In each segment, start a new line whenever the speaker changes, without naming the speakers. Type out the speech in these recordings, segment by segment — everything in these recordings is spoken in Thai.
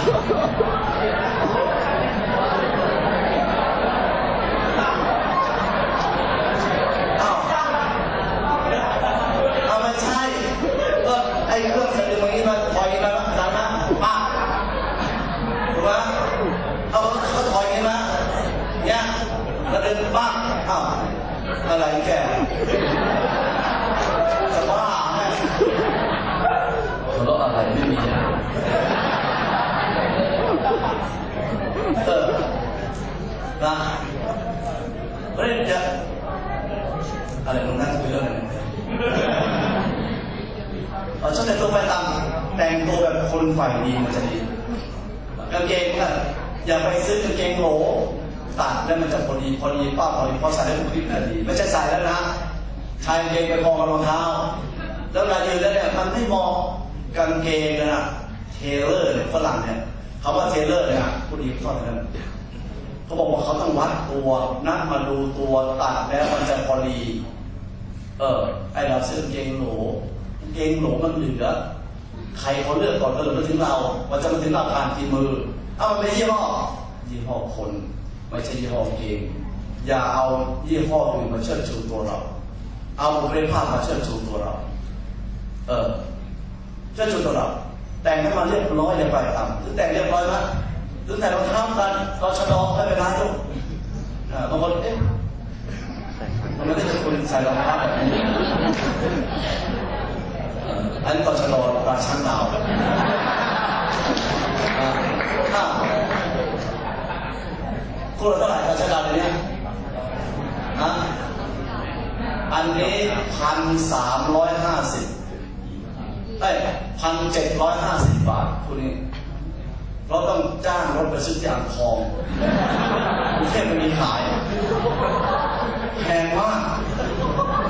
เอาไม่ใช่เออไอ้เครื่องสะดึงอย่างนี้มันถอยมาดันนะป้าถูกไหมเอาเขาถอยอย่างนี้นะเนี่ยสะดึงป้าอ้าวอะไรแกจะบ้าไหมหัวเราะอะไรไม่มีอะ เออนะเฮ้ยจะอะไรตรงนั้นคุยเรื่องอะไรเนี่ยเออชอบแต่งตัวไปตามแต่งตัวแบบคนฝ่ายดีมันจะดีกางเกงน่ะอย่าไปซื้อกางเกงโหลตัดแล้วมันจะพอดีพอดีป้าพอดีพอใส่แล้วมันคลิปน่ะดีไม่ใช่ใส่แล้วนะชายกางเกงไปพอกับรองเท้า แล้วเวลายืนแล้วเนี่ยมันไม่มองกางเกงนะเทเลอร์เนี่ยฝรั่งเนี่ย คำว่าเทเลอร์เนี่ยผู้ดีเขาชอบอย่างนั้นเขาบอกว่าเขาต้องวัดตัวนัดมาดูตัวตัดแล้วมันจะพอดี เออ ไอเราซื้อเกงหลกางเกงโหลมันเหลือ ใครเขาเลือกก่อนก็เลือมาถึงเรา มันจะมาถึงเราผ่านกี่มือเอามันเป็นยี่ห้อยี่ห้อคน ไม่ใช่ยี่ห้อเกงอย่าเอายี่ห้ออื่นมาเชิดชูตัวเรา เอาบุคลิกภาพมาเชิดชูตัวเรา เออเชิดชูตัวเรา แต่งให้มันเรียบร้อยอย่าไปต่ำหรือแต่งเรียบร้อยไหมหรือแต่งรองเท้ากันเราชะลอไม่เป็นไรลูกบางคนเอ๊ะมันไม่ได้เป็นคนใส่รองเท้าแบบนี้อันนี้ต่อชะลอตาช่างดาวอ่าอ้าคุณเท่าไหร่ต่อชะดาวเดี๋ยอันนี้พันสามร้อยห้าสิบ เอ้ยพันเจ็ดร้อยห้าสิบบาทคุณนี่เราต้องจ้างรถไปซื้อยางทองกรุงเทพมันมีขายแพงมาก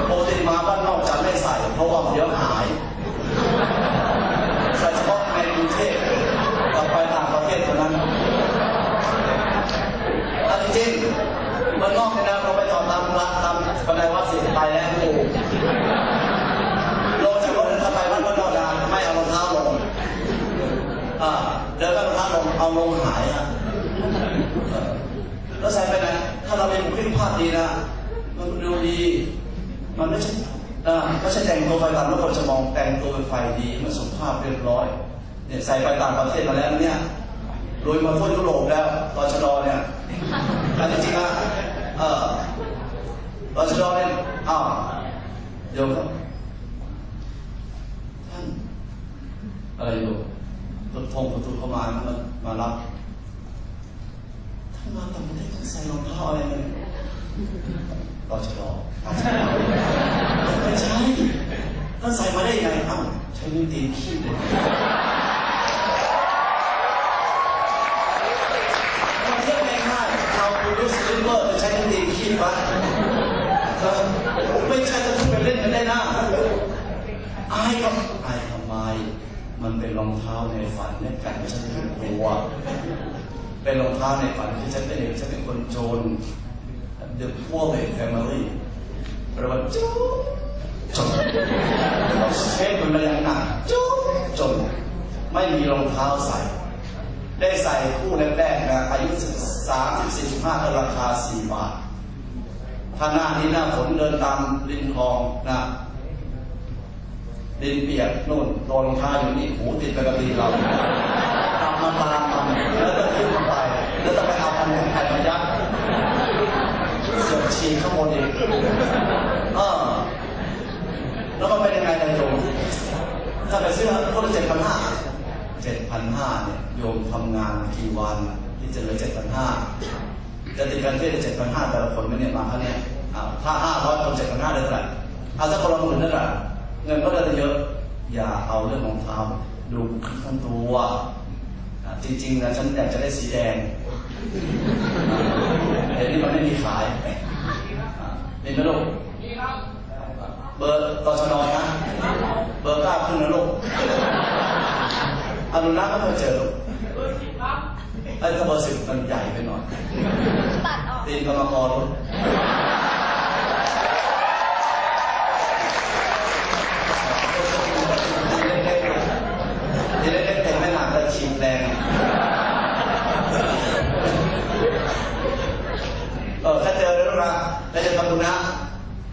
ปกติมาบ้านนอกจะไม่ใส่ เพราะว่าเดี๋ยวหายใส่เฉพาะในกรุงเทพกลับไปต่างประเทศเท่านั้นอันจริงๆมันนอกเนี่ยนะเราไปจอดตามร้านตามบันไดวัดสิไปแล้วโอ้ลงจากรถแล้วจะไปวัดบ้านนอกนะไม่เอารองเท้าลงอ่าเดินก็รอง เอาลงหายอะแล้วใส่ไปไหนถ้าเราเป็นบุคลิกภาพดีนะมันดูดี มันไม่ใช่อ่าไม่ใช่แต่งตัวไฟตามแล้วคนจะมองแต่งตัวเป็นไฟดีมันสุภาพเรียบร้อยเนี่ยใส่ไปต่างประเทศมาแล้วเนี่ยโดยมาทั่วยุโรปแล้วตอชดเนี่ยอันจริงๆนะเออตชดเนี่ยอ้าวเดี๋ยวครับท่านอะไรอยู่ รถทงประตูเข้ามามามารับถ้ามาต่างประเทศต้องใส่รองเท้าอะไรเลยรอชะลอไม่ใช่ถ้าใส่มาได้ยังไงเอ้าใช้นิ้วตีนขี้เลยมันเทียบง่ายๆเราดูดูสลิปเปอร์จะใช้นิ้วตีนขี้ปะเออไม่ใช่จะพูดไปเล่นกันได้นะอายก็อายทำไม มันเป็นรองเท้าในฝันในการฉันเป็นตัว เป็นรองเท้าในฝันที่ฉันเป็นเด็กฉันเป็นคนโจร The poor family แปลว่าจุ๊บจนเราเช็คมันมาอย่างหนักจุ๊บจน ไม่มีรองเท้าใส่ ได้ใส่คู่แรกๆนะอายุสามสิบสี่สิบห้าราคาสี่บาทถ้าหน้านี้หน้าฝนเดินตามริมคลองนะ ดินเปียกนู่นโดนรองเท้าอยู่นี่หูติดไปกับดิเราตามาตามมันแล้วก็ขึ้นไป แล้วจะไปเอาอันของใครมายัดเสือกฉีข้างบนเองเออแล้วมันเป็นยังไงนายโยมถ้าไปซื้อคนละเจ็ดพันห้าเจ็ดพันห้าเนี่ยโยมทำงานกี่วันที่จะเหลือเจ็ดพันห้าจะติดกันที่เจ็ดพันห้าแต่ละคนไม่เนี่ยมาครั้งเนี้ยถ้าห้าร้อยคนเจ็ดพันห้าได้เท่าไหร่เอาถ้าคนละหมื่นนั่นแหละ เงินก็ได้เยอะอย่าเอาเรื่องของเท้าดูทั้งตัวอะจริงๆนะฉันอยากจะได้สีแดงอะเดี๋ยวนี้มันไม่มีขายอะนี่นะลูกเบอร์ตชนนะ เบอร์เก้าขึ้นนะลูกอนุรักษ์ก็เคยเจอลูกไอ้ถ้าเบอร์สิบมันใหญ่ไปหน่อย
ตัดออก
ตีนกรรมกรลูก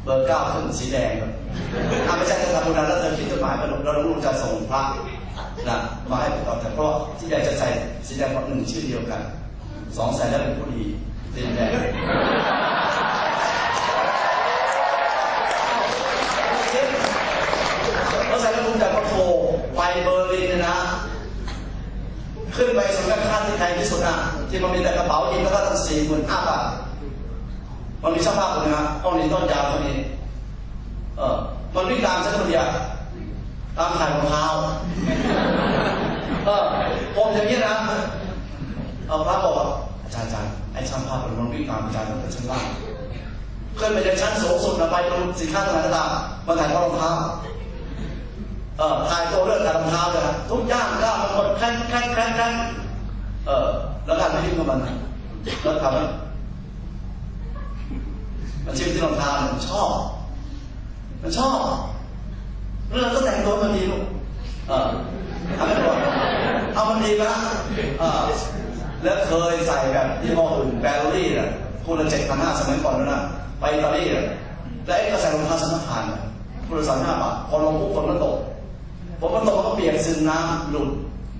เบอร์เก้าขึ้นสีแดงแบบอะไม่ใช่เธอทำบุญนั้นแล้วเธอคิดจดหมายไปแล้วลูกจะส่งพระนะมาให้ผมตอบแต่เพราะสีแดงจะใส่สีแดงเพราะหนึ่งชื่อเดียวกันสองใส่แล้วเป็นผู้ดีสีแดงแล้วใส่แล้วผมจากพระโคไปเบอร์ลินนะ ขึ้นไปสำนักค่าที่ไทยที่สุดอะที่มันมีแต่กระเป๋ายิงแล้วก็ตั้งสี่หมื่นห้าบาท มันมีช่างภาพคนนึงนะห้องนี้ต้นยาวคนนี้เออมันวิ่งตามฉันคนเดียวตามถ่ายรองเท้าเออผมอย่างนี้นะเออพระบอกว่าอาจารย์อาจารย์ไอ้ช่างภาพมันวิ่งตามอาจารย์ตั้งแต่ชั้นล่างขึ้นไปยังชั้นสูงสุดนะไปตรงสินค้าตรงไหนก็ตามมาถ่ายรองเท้าเออถ่ายตัวเลื่อดถ่ายรองเท้าเลยนะทุกอย่างก้าวมันหมดแคร่งแคร่งแคร่งแคร่งเออแล้วการไม่ยุ่งกับมันแล้วทำ มันมันชิมที่รองเท้าเนี่ยมันชอบ มันชอบแล้วเราก็แต่งตัวมันดีลูกเออทำให้ก่อนเอามันดีนะเออแล้วเคยใส่แบบยี่ห้ออื่นแบลลี่น่ะคู่ละเจ็ดพันห้าสมัยก่อนแล้วนะไปอิตาลีน่ะแล้วไอ้ก็ใส่รองเท้าสนักทานคู่ละสามห้าบาทพอลงปุ๊บฝนมันตกผมมันตกมันก็เปียกซึมน้ำหลุด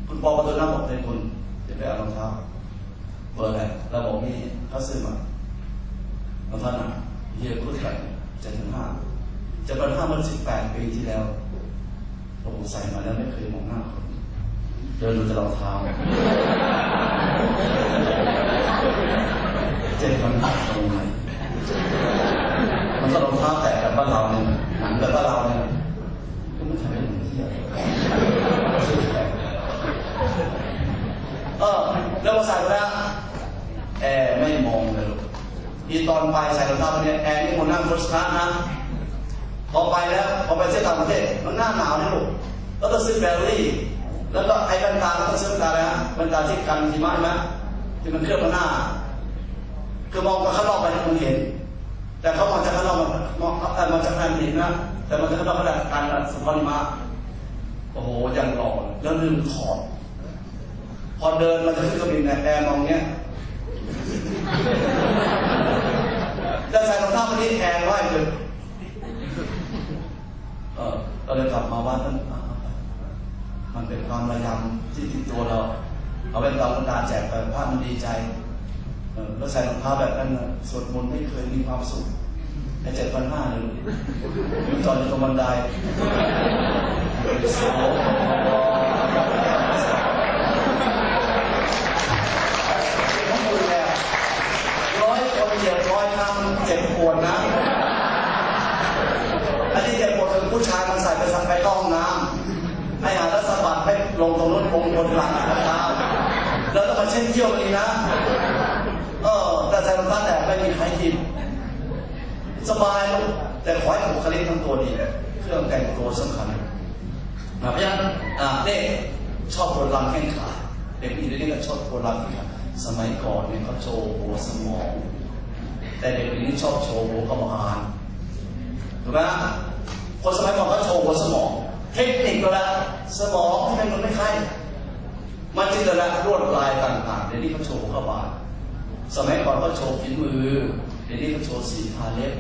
คุณปอประตูน้ำบอกเลยคุณจะไปเอารองเท้าเบอร์อะไรเราบอกนี่เขาซื้อมารองเท้าหนัก เฮียคู่เท่าไหร่เจ็ดถึงห้าจะเป็นห้ามันสิบแปดปีที่แล้วโอ้โหใส่มาแล้วไม่เคยมองหน้าคนเดินดูแต่รองเท้าเจ็ดพันบาทตรงไหนมันก็รองเท้าแตะกับบ้านเราเนี่ยหนังกับบ้านเราเนี่ยก็ไม่ทำให้หนูเที่ยวเออแล้วพอใส่แล้วแอร์ไม่มองเลยลูก อีตอนไปใส่รองเท้าเนี่ยแอร์นี่คนนั่งรถคลาสนะพอไปแล้วพอไปเที่ยวต่างประเทศมันหน้าหนาวนี่ลูกแล้วก็ซื้อแบลลี่ แล้วก็ไอ้แว่นตาแล้วก็ซื้อแว่นตาอะไรฮะแว่นตาที่กันหิมะใช่ไหมที่มันเคลือบมาหน้า คือมองไปข้างนอกไปมันเห็น แต่เขามองจากข้างนอกมันมองเออมันจากข้างในเห็นนะแต่มันจากข้างนอกก็ได้การสมบัติมาโอ้โหยังหล่อแล้วลืมถอดพอเดินมันจะขึ้นเครื่องบินในแอร์มองเนี้ย จะใส่รองเท้าวันนี้แอร์ไหวเลยเออเราเลยกลับมาว่าท่านอ่มันเป็นความระยำที่ติดตัวเราเอาเป็นตาคนตาแจกไปภาพมันดีใจเออแล้วใส่รองเท้าแบบนั้นสวดมนต์ไม่เคยมีความสุขไอ้เจ็ดพันห้าเลยลูกอยู่ตอนอยู่ตรงบันไดโซ่ต้งดูแลร้อยคนเหยียบร้อยครั้งเจ็บป วดนะอันนี้เจ็บปวดคือผู้ชายมันใส่ไปสักไปเข้าห้องน้ำให้หาแล้วสะบัดให้ลงตรงนู้นลงบนหลังนะครับแล้วต้องมาเช็ดเที่ยวนอีกนะ เออ แต่ใส่รองเท้าแตะไม่มีใครกินสบายลูกแต่ขอให้บุคลิกทั้งตัวดีเครื่องแต่งตัวสำคัญนะเพราะฉะนั้นเด็กชอบโบราณแข้งขาเด็กผู้หญิงเด็กก็ชอบโบราณแข้งขาสมัยก่อนเนี่ยเขาโชว์หัวสมอง แต่เด็กผู้หญิงชอบโชว์หัวกระบาลถูกไหมคนสมัยก่อนเขาโชว์หัวสมอง เทคนิคก็แล้วสมองให้มันไม่ใครมันจินตนาการลวดลายต่างๆเดี๋ยวนี้เขาโชว์หัวกระบาลสมัยก่อนเขาโชว์ฝีมือ เดี๋ยวนี้เขาโชว์สีทาเล็บ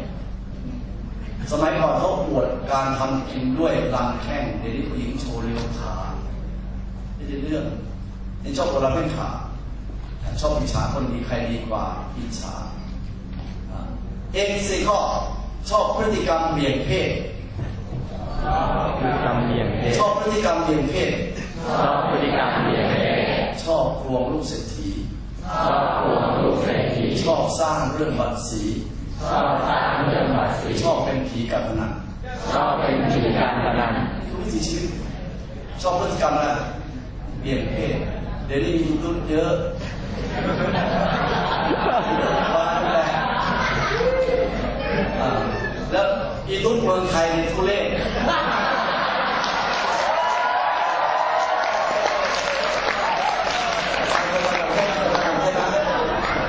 สมัยก่อนเขาอวดการทำกินด้วยลำแข้งเดี๋ยวนี้ผู้หญิงโชว์เรียวขาไม่ใช่เรื่องนี่ชอบคนละไม่ขาชอบอิจฉาคนดีใครดีกว่าอิจฉา เอกสี่ข้อชอบพฤติกรรมเบี่ยงเพศ
พฤติกรรมเบี่ยงเพศ
ชอบพฤติกรรมเบี่ยงเพศ
ชอบพฤติกรรมเบี่ยงเพศ
ชอบครวงลูกเศรษฐี
ชอบปวงลูกเศรษฐี
ชอบสร้างเรื่องบัตรสี
ชอบสร้างเรื่องบาดสี
ชอบเป็นผีกับพนัน
ชอบเป็นผีการพนัน
คือวิถีชีวิตชอบพฤติกรรมอะไรเบี่ยงเพศเดี๋ยวนี้มีรุ่นเยอะบ้าน และอ่าแล้วอีรุ่นเมืองไทยในทุเรศ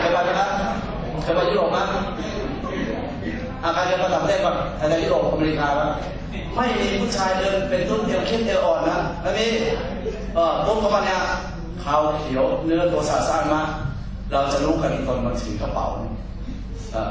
เคยไปไหมครับเคยไปยุโรปไหมอาการเดินมาต่างประเทศก่อนไทยในยุโรปอเมริกาแล้ไม่มีผู้ชายเดินเป็นรุ่นเดียวเข้มเอวอ่อนนะแล้วนี่เออพวกเขามาเนี่ยขาวเขียวเนื้อตัวสาซ่านมากเราจะรู้กันตอนมันถือกระเป๋าเนี่ยเออ